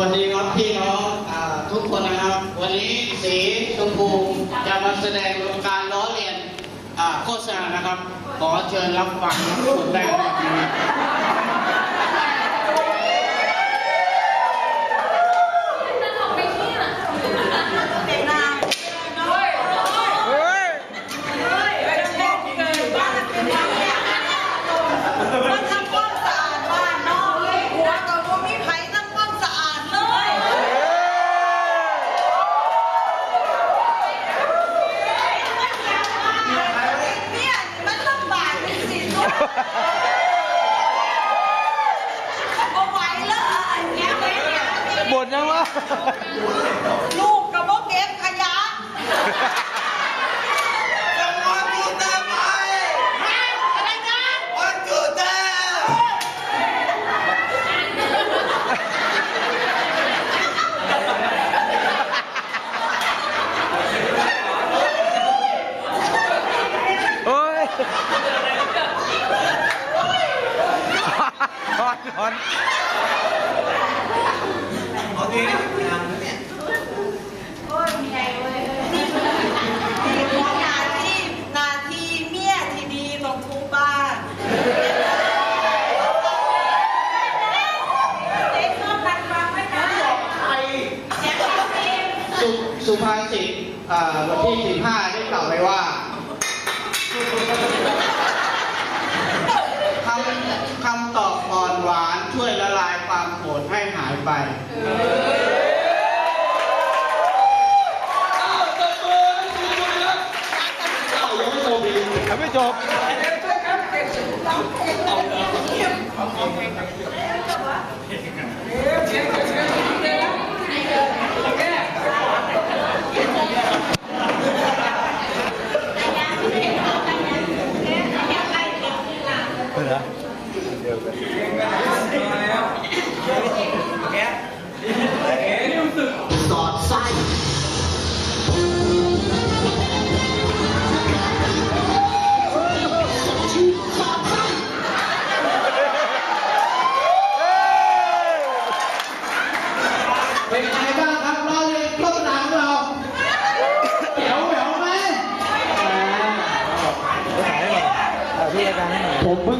วัสดีครับพี่น้องอทุกคนนะครับ วันนี้สีชมพูจะมาแสดงการล้อเลียนโฆษณานะครับ ขอเชิญรับฟังรับชมได้ครับ บ่นยังวะ ลูกกับพวกเก็บขยะจังหวัดกูเต็มไปอะไรนะวันกูเต็มโอ้ยถอนถอน โอเคทำเนี่ยนาที่นาที่เมียที่ดีของครูบ้านเด็กชอบกันฟังไหมนะสุสุภาษิตอ่าวันที่ 15 ได้กล่าวไว้ว่าคำคำตอบอ่อนหวานช่วยละลาย ความโกรธให้หายไปยังไม่จบเหรอ สอดไส้เป็นไงบ้างครับเราเลยโฆษณาของเราแหววแหววไหมไปถ่ายให้หน่อยถ่ายพี่อาจารย์ผมเพิ่ง